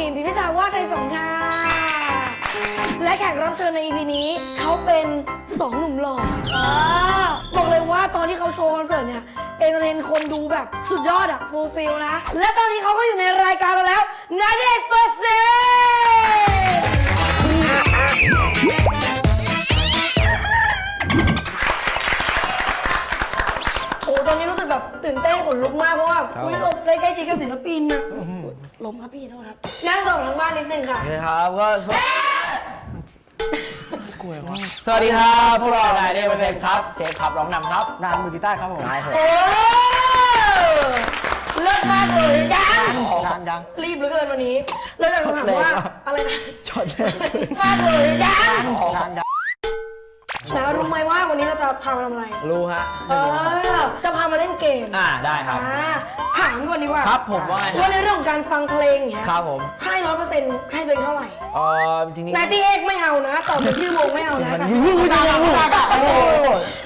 พิมพิมพิชาวาดไทยสงฆ์ค่ะและแขกรับเชิญใน EP นี้เขาเป็นสองหนุ่มหล่ออ่าบอกเลยว่าตอนที่เขาโชว์คอนเสิร์ตเนี่ยเอนเตอร์เทนคนดูแบบสุดยอดอะฟูลฟิลนะ และตอนนี้เขาก็อยู่ในรายการเราแล้วนาเด็กเปอร์เซ็นต์โอ้ตอนนี้รู้สึกแบบตื่นเต้นขนลุกมากเพราะว่าอุ้ยเราได้ใกล้ชิดกับศิลปินนะ ล้มครับพี่โทษครับนั่งต่อทางบ้านนิดนึงค่ะสวัสดีครับก็สวสวัสดีครับพวกเรานายเดวเซฟครับเซฟครับร้องนำครับนานมือกีตาร์ครับผมนายผมโอ้เลิศมากเลยยังนานยังรีบเหลือเกินวันนี้เราจะถามว่าอะไรนะช็อตแรกเลยมากเลยยังนานยัง นะรู้ไหมว่าวันนี้เราจะพามาทำอะไร รู้ฮะเออ จะพามาเล่นเกมอ่าได้ครับ อ่าถามก่อนดีกว่าครับผมว่าไงว่าในเรื่องของการฟังเพลงอย่างเงี้ยครับผมให้ร้อยเปอร์เซ็นต์ให้ตัวเองเท่าไหร่เอ่อจริงๆ นาทีเอกไม่เอานะตอบเป็นชื่อวงไม่เอานะมันยูดาดา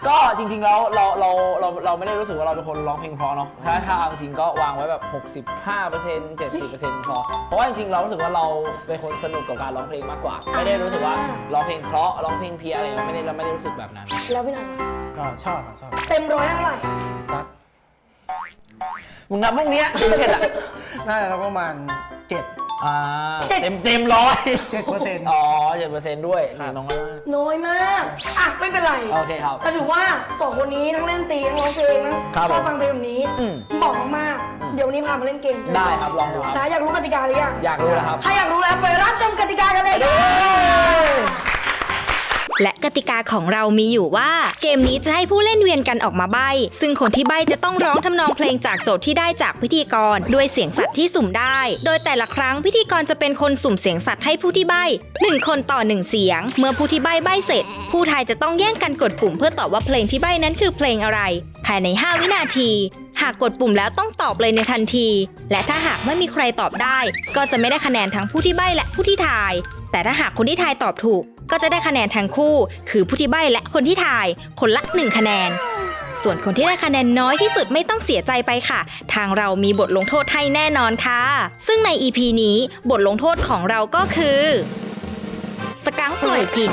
ก็จริงๆแล้วเราเราเราเราไม่ได้รู้สึกว่าเราเป็นคนร้องเพลงเพราะเนาะถ้าถ้าเอาจริงๆก็วางไว้แบบ 65% 70%พอเพราะว่าจริงๆเรารู้สึกว่าเราเป็นคนสนุกกับการร้องเพลงมากกว่า ไม่ได้รู้สึกว่าร้องเพลงเพราะร้องเพลงเพี้ยอะไรเราไม่ได้เราไม่ได้รู้สึกแบบนั้น แล้วพี่นันก็ชอบครับชอบเต็มร้อยเท่าไหร่ซักมึงนับพวกเนี้ยเจ็ดอะน่าจะประมาณเจ็ดอ่าเต็มเต็มร้อย7%อ๋อเจ็ดเปอร์เซ็นต์ด้วยครับน้องก็ว่าน้อยมากอะไม่เป็นไรโอเคครับแต่ถือว่าสองคนนี้ทั้งเล่นดนตรีทั้งร้องเพลงทั้งครับชอบผมฟังเพลงแบบนี้อืมเหมาะมากๆเดี๋ยววันนี้พามาเล่นเกมเจอได้ครับลองดูครับนะอยากรู้กติกาหรือยังอยากรู้แล้วครับถ้าอยากรู้แล้วไปรับชมกติกากันเลยค่ะ และกติกาของเรามีอยู่ว่า เกมนี้จะให้ผู้เล่นเวียนกันออกมาใบ ซึ่งคนที่ใบจะต้องร้องทำนองเพลงจากโจทย์ที่ได้จากพิธีกร ด้วยเสียงสัตว์ที่สุ่มได้ โดยแต่ละครั้งพิธีกรจะเป็นคนสุ่มเสียงสัตว์ให้ผู้ที่ใบ้หนึ่งคนต่อหนึ่งเสียง เมื่อผู้ที่ใบใบเสร็จ ผู้ทายจะต้องแย่งกันกดปุ่มเพื่อตอบว่าเพลงที่ใบนั้นคือเพลงอะไร ภายใน 5 วินาทีหากกดปุ่มแล้วต้องตอบเลยในทันที และถ้าหากไม่มีใครตอบได้ ก็จะไม่ได้คะแนนทั้งผู้ที่ใบ้และผู้ที่ทาย แต่ถ้าหากคนที่ทายตอบถูก ก็จะได้คะแนนทั้งคู่ คือผู้ที่ใบ้และคนที่ทายคนละ 1 คะแนน ส่วนคนที่ได้คะแนนน้อยที่สุดไม่ต้องเสียใจไปค่ะ ทางเรามีบทลงโทษให้แน่นอนค่ะ ซึ่งใน EP นี้บทลงโทษของเราก็คือ สกังค์ปล่อยกลิ่น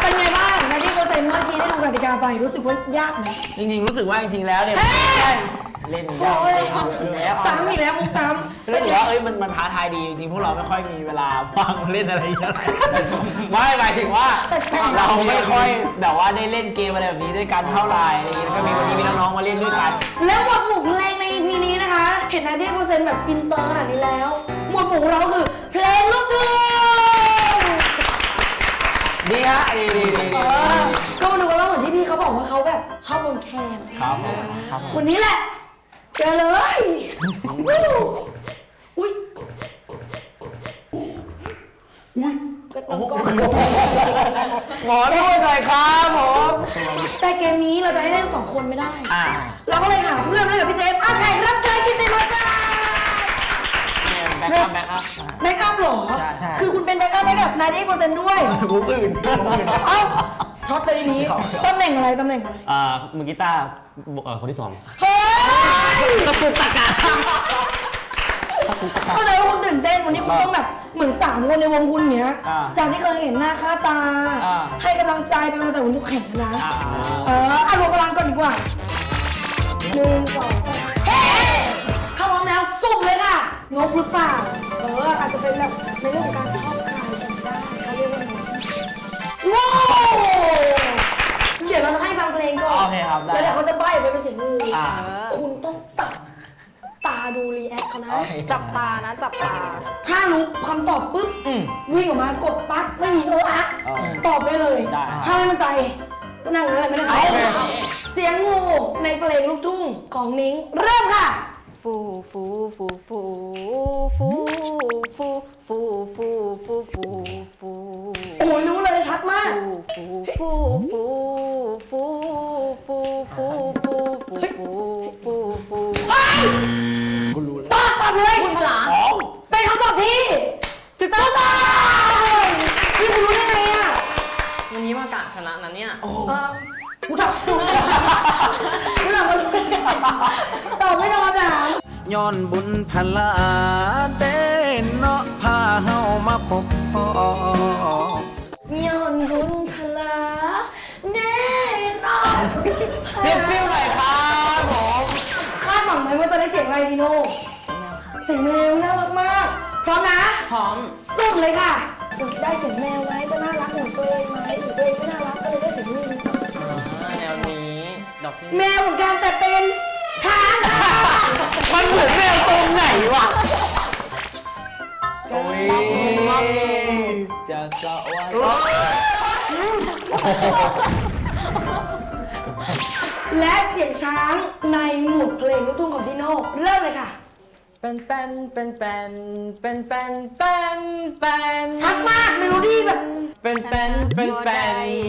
เป็นไงบ้างนาทีเปอร์เซ็นต์เมื่อกี้ได้ดูกติกาไปรู้สึกว่ายากไหม จริงๆ รู้สึกว่าจริงๆ แล้วเนี่ยเฮ้ย เล่นโอ้ยากยเล่นเยอะแล้วซ้ำอีกแล้วมุกซ้ำรู้สึกว่าเอ้ยมันมันท้าทายดีจริงๆพวกเราไม่ค่อยมีเวลาว่างเล่นอะไรเยอะไม่หมายถึงว่าเราไม่ค่อยแบบว่าได้เล่นเกมอะไรแบบนี้ด้วยกันเท่าไหร่อะไรอย่างงี้แล้วก็มีวันนี้มีน้องๆมาเล่นด้วยกัน แล้วหมวดหมู่เพลงใน EP นี้นะคะ เห็นนาทีเปอร์เซ็นต์แบบอินเตอร์ขนาดนี้แล้ว หมวดหมู่ของเราก็คือเพลงลูกทุ่งดีฮะดีดีดีเอดีอก็มาดูกันว่าเหมือนที่พี่เขาบอกว่าเขาแบบชอบโดนแทงครับผมครับผมวันนี้แหละ เจอเลยวู้อุ้ยก็ต้องก็หมอดูหน่อยครับผมแต่เกมนี้เราจะให้เล่นสองคนไม่ได้ อ่าเราก็เลยหาเพื่อนมาเลยกับพี่เจฟอะแขกรับเชิญกิตติมาจ้าแบ็คอัพแบ็คอัพ แบ็กอัพเหรอ ใช่ใช่ คือคุณเป็นแบ็กอัพให้กับนายเอ็กเปอร์เซ็นต์ด้วยมุกอื่น เอ้าช็อตเลยทีนี้ตำแหน่งอะไรตำแหน่งอะไรอ่ามือกีตาร์เอ่อคนที่สองเฮ้ย ตะปุกตะกาเข้าใจว่าคุณตื่นเต้นวันนี้คุณต้องแบบเหมือนสามคนในวงคุณเนี้ย อ่าจากที่เคยเห็นหน้าค่าตา อ่า ให้กำลังใจเป็นกำลังใจของทุกแข่งนะอ่าเออเอารวมพลังก่อนดีกว่าหนึ่งสองสามเฮ้ถ้าพร้อมแล้วสุ่มเลยค่ะงบหรือเปล่า เอออาจจะเป็นแบบในเรื่องของการชอบใครกันได้เขาเรียกว่าไงว้าวเดี๋ยวเราจะให้ฟังเพลงก่อนโอเคครับได้ แล้วเดี๋ยวเขาจะใบ้ไปเป็นเสียงงูอ่า คุณต้องตั ดตาดูรีแอคเขานะโอเคจับตานะ จับตา ถ้ารู้คำตอบปุ๊บอืม วิ่งออกมากดปั๊บไม่มีเอออะเออตอบได้เลย ได้ ถ้าไม่มั่นใจก็นั่งเลยไม่ได้โอเคเสียงงูในเพลงลูกทุ่งของนิ้งเริ่มค่ะ ฟูฟูฟูฟูฟูฟูฟูฟูฟูฟูฟูโอ้ยรู้เลยชัดมาก ฟูฟูฟูฟู ตอบที่ถูกต้องต้องพี่คุณรู้ได้ไงอะวันนี้มากะชนะนะเนี่ยเออกูตอบถูกกูตอบมาเลยตอบไม่ตรงคำถามย้อนบุญพลาเต้นเนาะพาเฮามาพบพ่อย้อนบุญพลาแน่นอนเปลี่ยนฟิลหน่อยครับผมคาดหวังไหมว่าจะได้เสียงอะไรดีโน่เสียงแมวน่ารักมาก พร้อมนะพร้อม สุ่มเลยค่ะจะได้เสียงแมวไหมจะน่ารักเหมือนตัวเองไหมหรือตัวเองไม่น่ารักก็เลยได้เสียงลิงแนวนี้ ดอกที่แมวเหมือนกันแต่เป็นช้างค่ะมันเหมือนแมวตรงไหนวะโอ้ยจะกะว่าและเสียงช้างในหมุดเพลงลูกทุ่งของพี่โน่เริ่มเลยค่ะ เป็นเป็นเป็นเป็นเป็นเป็นเป็นเป็นชัดมากเมโลดี้แบบเป็นเป็นเป็นเป็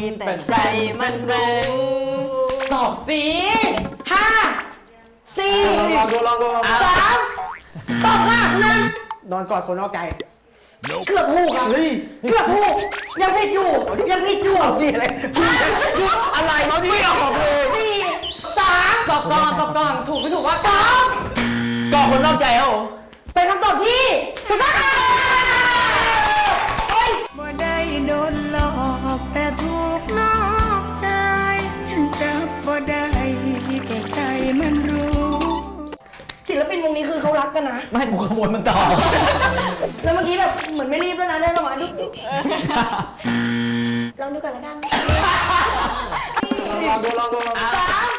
นแต่ใจมันรู้ตอบสิห้าสี่ลองดูลองดูลองดูสามตอบค่ะหนึ่งนอนกอดคนนอกใจเกือบถูกครับเฮ้ยเกือบถูกยังผิดอยู่ยังผิดอยู่นี่อะไรอะไรเขาไม่ออกเลยสี่สามตอบก่อนตอบก่อนถูกไม่ถูกว่าสอง ก็คนนอกใจเขาเป็นคำตอบที่ถูกต้องค่ะเฮ้ยบ่ได้โดนหลอกแต่ถูกนอกใจจับบ่ได้แต่ใจมันรู้ศิลปินวงนี้คือเขารักกันนะ ไม่กูขโมยมันต่อ แล้วเมื่อกี้แบบเหมือนไม่รีบแล้วนะได้ประมาณนี้ลองดูกันแล้วกันลองดูลองดูลองดูสาม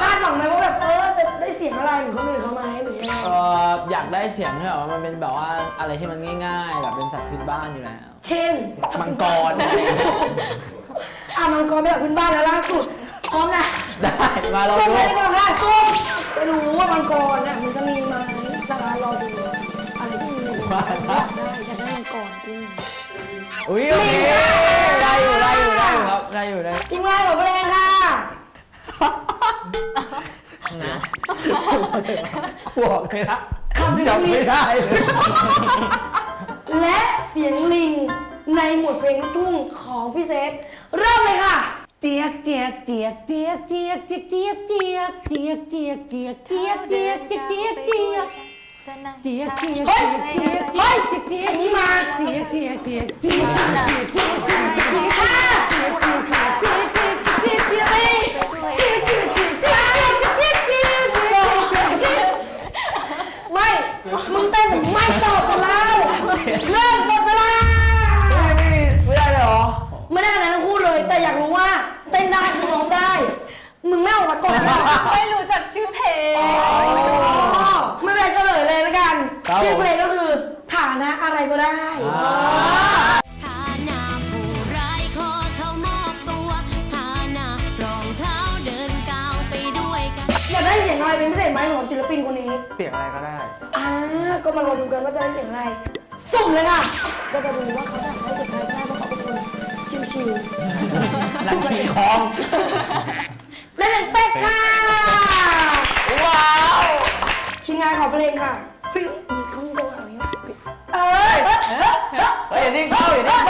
คาดหวังไหมว่าแบบเออจะได้เสียงอะไรเหมือนคนอื่นเขาไหมหรือยังไงเอ่ออยากได้เสียงที่แบบว่ามันเป็นแบบว่าอะไรที่มันง่ายๆแบบเป็นสัตว์พื้นบ้านอยู่แล้ว เช่นมังกร อะมังกรแบบพื้นบ้านแล้วล่าสุดพร้อมนะได้มาเราส้มดูไม่ได้ก็ได้ส้มไปดูว่ามังกรน่ะมันจะมีไหมนะคะรอดูอะไรที่มีอยากได้อยากได้มังกรจริง อุ้ยโอเคได้อยู่ได้อยู่ได้อยู่ครับได้อยู่ได้ ทีมงานของเพลงค่ะ บอกเลยนะคำที่จำมีไม่ได้เลยและเสียงลิงในหมวดเพลงลูกทุ่งของพี่เซฟเริ่มเลยค่ะ เจียกเจียกเจียกเจียกเจียกเจียกเจียกเจียกเจียกเจียกเจียกเจียกเจียกเจียกเจียกเจียกเจียกเจียกเฮ้ยเจียกเฮ้ยเจียกเจียอักนนี้มาเจียกเจียกเจียกเจียกเจียกเจียกเจียกเจียกเจียกห้าเจียกเจียกเจียกเจียกเจียกเจียกสี่เจียกเจียกเจีย มึงเต้นไม่จบกันแล้วเริ่มหมดเวลาไม่ได้เลยเหรอ ไม่ได้คะแนนทั้งคู่เลย แต่อยากรู้ว่า เต้นได้คือร้องได้ มึงไม่ออกมาก่อนเหรอไม่รู้จักชื่อเพลงอ๋อไม่เป็นไรเฉลยเลยแล้วกัน ครับผม ชื่อเพลงก็คือฐานะอะไรก็ได้ฐา สียงอะไรก็ได้ อ่าก็มารอดูกันว่าจะได้เสียงอะไรสุ่มเลยค่ะ ก็จะดูว่าเขาจะได้เสียงอะไรก็ได้เพราะเขาเป็นคนชิวนันทีคองๆและเสียงเป็ดค่ะ ว้าวทีมงานของเพลงค่ะเฮ้ยมีเขามีจังหวะอะไรเงี้ยเอ้ยเฮ้ยอย่านิ่งเข้าอย่านิ่งเข้า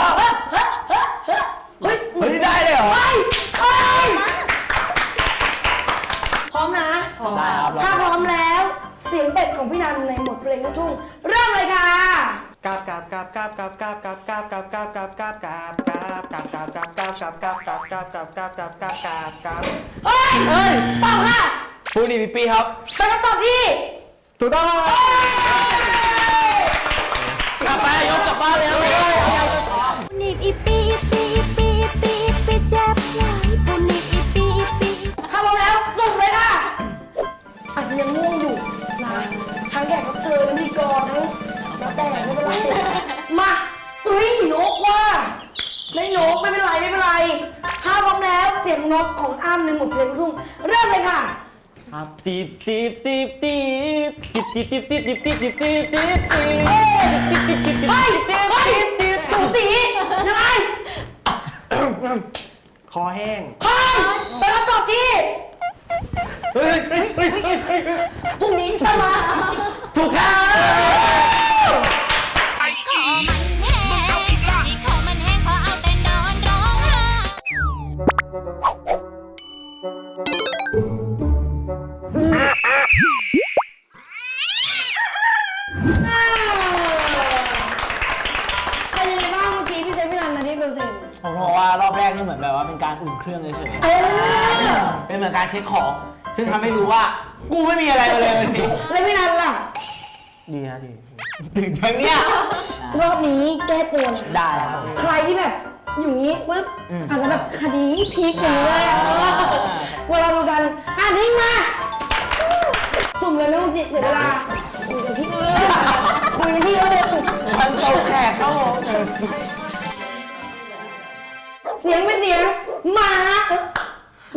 กราบกราบกราบกราบกราบกราบกราบกราบกราบเฮ้ยเฮ้ยตอบค่ะพูดดีพี่ปีครับเป็นคำตอบที่ถูกต้องกลับไปยกกลับบ้านแล้ว นกของอ้ำในหมวดเพลงลูกทุ่งเริ่มเลยค่ะจีบจีบจีบจีบจีบจีบจีบจีบจีบจีบจีบจีบจีบจีบเฮ้ยเฮ้ยเฮ้ยสูสียังไงคอแห้งพร้อมเป็นคำตอบที่เฮ้ยเฮ้ยเฮ้ยเฮ้ยเฮ้ยพรุ่งนี้สมาถูกครับข เป็นการอุ่นเครื่องเฉยเออๆเป็นเหมือนการเช็คของ ซึ่งทำให้รู้ว่า กูไม่มีอะไรมาเลยวันนี้แล้วพี่นันล่ะ ดีฮะดีถึงทางเนี้ยรอบนี้แก้ตัวหน่อยได้ครับผม ใครที่แบบอยู่งี้ปุ๊บอืม อาจจะแบบคดีพลิกอย่างนี้เลยอะเวลาดูกันอะทิ้งมาสุ่มเลยไม่ต้องเสียเวลาคุยกันที่อื่นคุยกันที่อื่นมันตกแขกเข้าเสียงเป็นเสียง หมา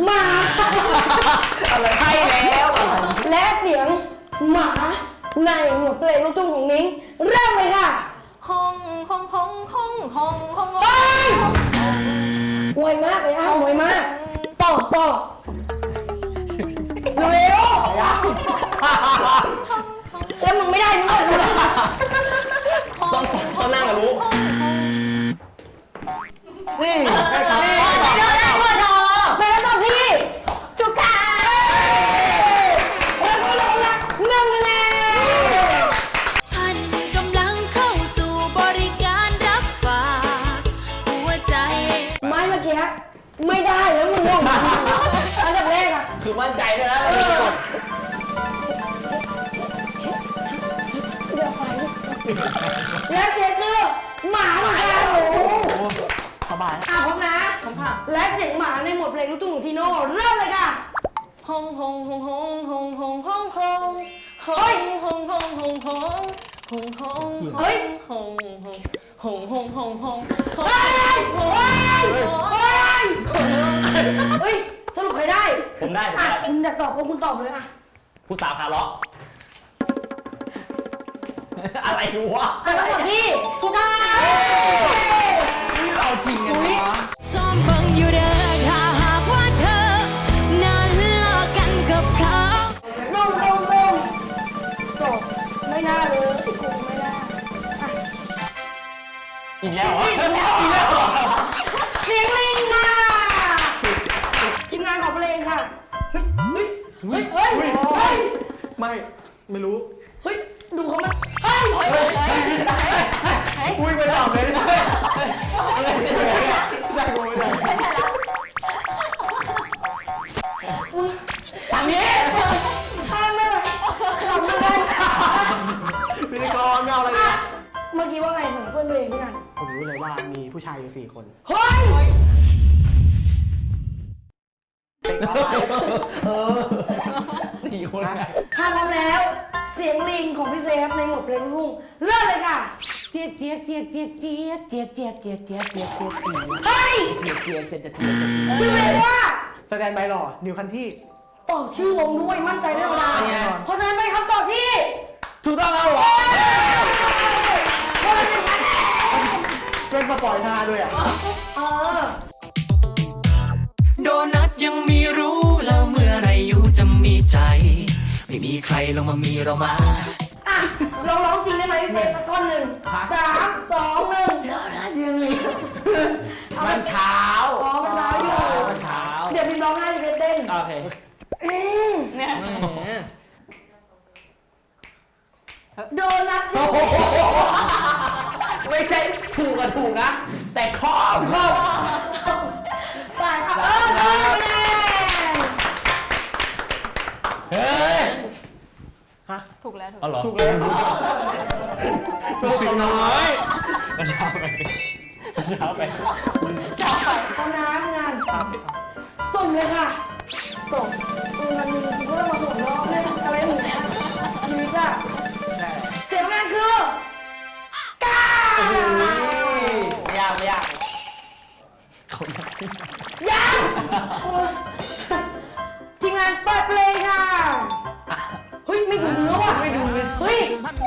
หมาอะไรให้แล้ว และเสียงหมาในหมวดเพลงลูกทุ่งของนิ้งเริ่มเลยค่ะห้องห้องห้องห้องห้องห้องไปไวมากเลยอ้าวไวมากตอบตอบเร็วๆแล้วมึงไม่ได้มึงก็รู้ต้องต้องนั่งกับรู้ นี่ ไม่ได้ได้หมดหรอ หงหงหงหงหงห้องเฮ้ยเฮ้ยเฮ้ยเฮ้ยสรุปใครได้ผมได้ผมอะได้คุณอยากตอบก็คุณตอบเลยอะผู้สาวขาเลาะ อะไรวะอะแล้วตอบที่ถูกต้เอาจริงกันเนาะซ้อ อีกแล้วเหรออีกแล้วเหรอเสียงลิงค่ะทีมงานของเพลงค่ะ เฮ้ย เฮ้ย เฮ้ย เฮ้ย เฮ้ย ไม่ ไม่รู้ เฮ้ย ดูเขามาเฮ้ย เฮ้ยอุ้ยไม่ตอบเลยไม่ นันผมรู้เลยว่ามีผู้ชายอยู่สี่คน เฮ้ยสี่คนไงถ้าพร้อมแล้ว เสียงลิงของพี่เซฟในหมวดเพลงลูกทุ่งเริ่มเลยค่ะ เจี๊ยกเจี๊ยกเจี๊ยกเจี๊ยกเจี๊ยกเจี๊ยกเจี๊ยกเจี๊ยกเจี๊ยกเจี๊ยกเจี๊ยกเจี๊ยกเฮ้ย เจี๊ยกเจี๊ยกเจี๊ยกเจี๊ยกเจี๊ยกชื่อเพลงว่าแสดงใบหล่อ นิวคันที่ตอบชื่อวงด้วยมั่นใจไม่ธรรมดาเป็นไง เพราะฉะนั้นเป็นคำตอบที่ถูกต้องครับผมคนละหนึ่งคะ แนนเป็นสปอยหน้าด้วยอะ เออ โดนัทยังมีรู้แล้วเมื่อไรอยู่จะมีใจ ไม่มีใครลงมามีเรามา อะลองร้องจริงได้ไหมพี่เซฟสักท่อนหนึ่งสามสองหนึ่งมันเช้าอ๋อมันเช้าอยู่ มันเช้าเดี๋ยวพิมพ์ร้องให้พี่เซฟเต้น โอเคอืมเนี่ยโดนัทไม่ใช่ ถูกกับถูกนะ แต่ข้อข้อไปค่ะเออได้คะแนนเฮ้ยถูกแล้วถูกเอาเหรอถูกเลยถูกน้อยมันเช้าไปมันเช้าไปพร้อมนะพี่นันสุ่มเลยค่ะส่งอืมมันมี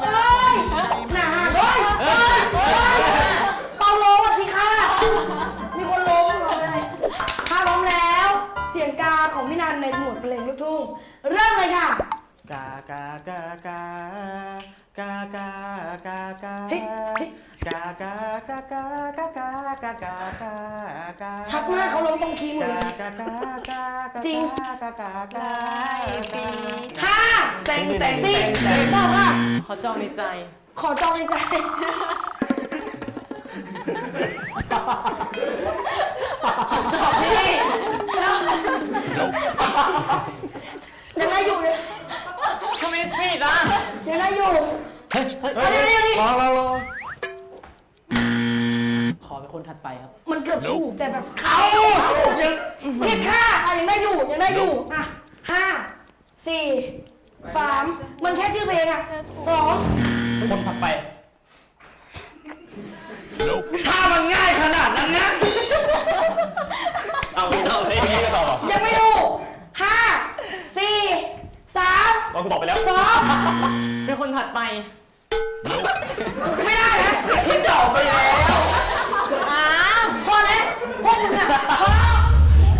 หนาหักเฮ้ยเฮ้ยเฮ้ยเปาโลสวัสดีค่ะ มีคนลงเราเลยถ้าพร้อมแล้ว เสียงกาของพี่นันในหมวดเพลงลูกทุ่งเริ่มเลยค่ะ กากากากากากากากาเฮ้ยเฮ้ยกากากากากากากากากาชัดมากเขาลงตรงคีย์หมดเลยกากากากาจริงกากากากา ชัดมากเขาลงตรงคีย์หมดเลยจริงห้าแต่งแต่งสิแต่งต่อค่ะขอจองในใจ ขอจองในใจ ขอบพี่ยังได้อยู่เลยทำไมผิดนะยังได้อยู่เฮ้ยเฮ้ยเร็วๆดิรอรอรอขอเป็นคนถัดไปครับ อบถูกแต่แบบเขายังผิดค่ะอะยังได้อยู่ยังได้อยู่อะห้าสี่สามมันแค่ชื่อเพลงอะสองคนถัดไป ถ้ามันง่ายขนาดนั้นนะ เอาเอาเฮ้ยนี่ก็ตอบเหรอยังไม่ถูกห้าสี่สามเอากูตอบไปแล้ว สองเป็นคนถัดไป ไม่ได้นะ พี่ตอบไปแล้วอ้าวพอแล้ว พวกมึงอะพอ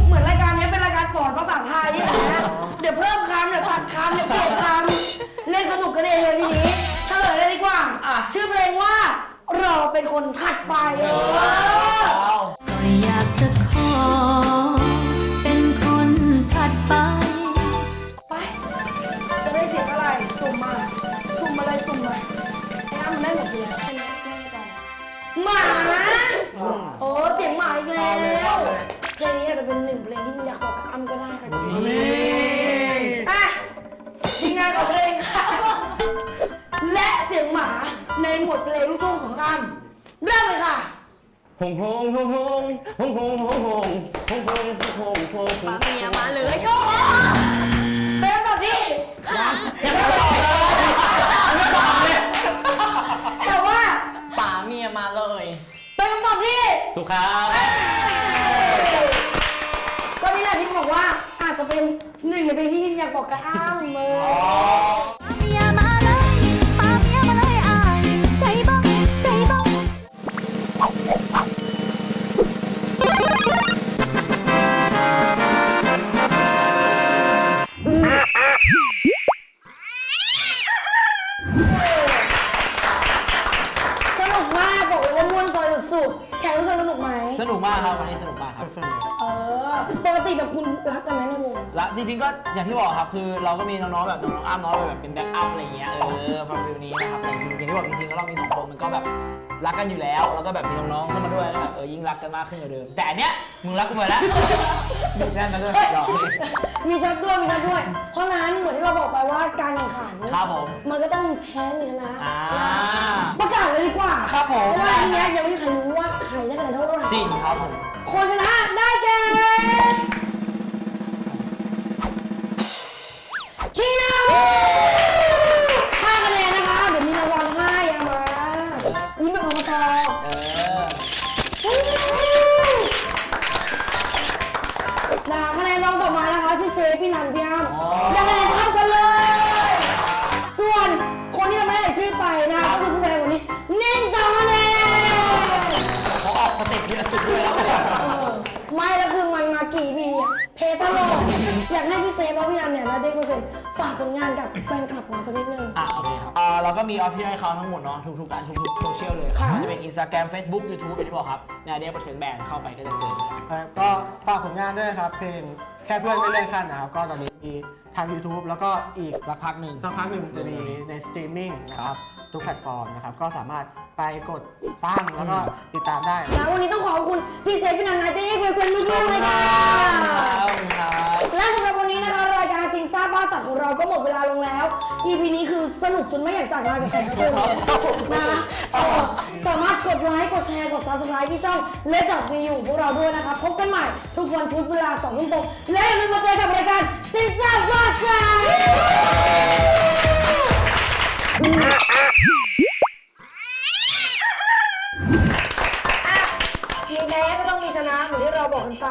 เหมือนรายการนี้เป็นรายการสอนภาษาไทยอย่างเงี้ยเดี๋ยวเพิ่มคำเดี๋ยวตัดคำเดี๋ยวเปลี่ยนคำเล่นสนุกกันเองเลยทีนี้เฉลยเลยดีกว่าชื่อเพลงว่าเราเป็นคนถัดไปเออก็อยากจะขอ เป็นคนถัดไป ไป จะได้เสียงอะไรสุ่มมาสุ่มมาเลยสุ่มมาไอ้อ้ำมันได้หมดเลยใช่ไหมไม่แน่ใจหมา โอ้เสียงหมาอีกแล้วเพลงนี้อาจจะเป็นหนึ่งเพลงที่มึงอยากบอกกับอ้ำก็ได้ค่ะอะทีมงานของเพลงค่ะ และเสียงหมาในหมวดเพลงลูกทุ่งของอ้ำเริ่มเลยค่ะฮงฮงฮงฮงฮงฮงฮงฮงฮงฮงฮงฮงฮงฮปางเมียมาเลยโอ้โหเป็นคำตอบที่ยังไม่ตอบเลยยังไม่ตอบเลยแต่ว่า ป่าเมียมาเลย เป็นคำตอบที่ ถูกครับก็นี่แหละที่บอกว่าอาจจะเป็นหนึ่งในเพลงที่อยากบอกกับอ้ำเลยเมีย จริงๆก็อย่างที่บอกครับคือเราก็มีน้องๆแบบน้องๆอ้ำน้องแบบเป็นแบ็คอัพอะไรอย่างเงี้ยเออประมาณฟิลนี้นะครับแต่จริงๆอย่างที่บอกจริงๆแล้วเรามีสองคนมันก็แบบรักกันอยู่แล้วแล้วก็แบบมีน้องๆเข้ามาด้วยก็แบบเออยิ่งรักกันมากขึ้นกว่าเดิม แต่อันเนี้ยมึงรักกูไปแล้วมีแฟนมาด้วยหยอกเล่นมีชัดด้วยมีชัดด้วย เพราะฉะนั้นเหมือนที่เราบอกไปว่าการแข่งขันครับผมมันก็ต้องมีแพ้มีชนะอ่าประกาศเลยดีกว่าครับผมเพราะว่าทีเนี้ยยังไม่มีใครรู้ว่าใครได้คะแนนเท่าไหร่จริงครับผมคนชนะได้แก่ากให้พี่เซฟแล้วพี่นันเนี่ยนะเด็กเปอร์เซ็นต์ฝากผลงานกับแฟนคลับของเราสักนิดนึง อะโอเคครับอ่าเราก็มีออฟฟิเชียลเขาทั้งหมดเนาะทุกๆการทุกๆโซเชียลเลยครับค่ะมันจะเป็น Instagram Facebook YouTube อย่างที่บอกครับเนี่ยเดียเปอร์เซ็นต์แบนเข้าไปก็จะเจอเลยครับก็ฝากผลงานด้วยนะครับ เพลงแค่เพื่อนไม่เลื่อนขั้นนะครับ ก็ตอนนี้มีทาง YouTube แล้วก็อีกสักพักหนึ่ง สักพักหนึ่งจะมีในสตรีมมิ่งนะครับ ทุกแพลตฟอร์มนะครับ ก็สามารถไปกดฟังแล้วก็ติดตามได้นะวันนี้ต้องขอบคุณพี่เซฟพี่นันนายเด็กเปอร์เซ็นต์มากๆเลยค่ะและสำหรับวันนี้นะคะรายการซิงซ่าบ้าสัตว์ของเราก็หมดเวลาลงแล้ว EP นี้คือสนุกจนไม่อยากจากลาจากแขกรับเชิญเลยนะคะเออสามารถกดไลค์กดแชร์กด subscribe ที่ช่องเลดดอกวีอยู่พวกเราด้วยนะคะพบกันใหม่ทุกวันพุธเวลา2ทุ่มตรงและอย่าลืมมาเจอกับรายการซิงซ่าบ้าสัตว์มีแพ้ก็ต้องมีชนะเหมือนที่เราบอกกันไป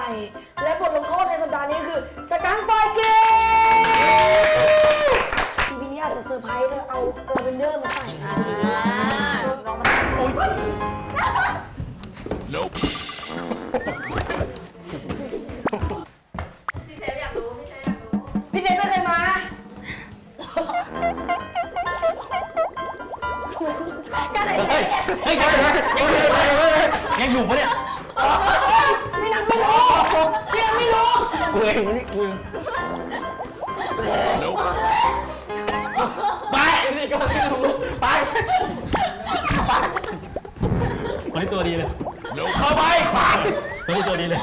และบทลงโทษในสัปดาห์นี้คือสกังปอยเกมทีวีนี้อาจจะเซอร์ไพรส์เลยเอาลาเวนเดอร์มาใส่อ่าลองมาพี่เซฟไม่เคยมากันไหนเฮ้ยเฮ้ยเฮ้ยเฮ้ยเฮ้ยเฮ้ยเฮ้ยยังอยู่ปะเนี่ย ไม่รู้พี่นันไม่รู้กูเองนี่กูไปนี่ก็ไม่รู้ไปไปคนนี้ตัวดีเลยเข้าไปขวางคนนี้ตัวดีเลย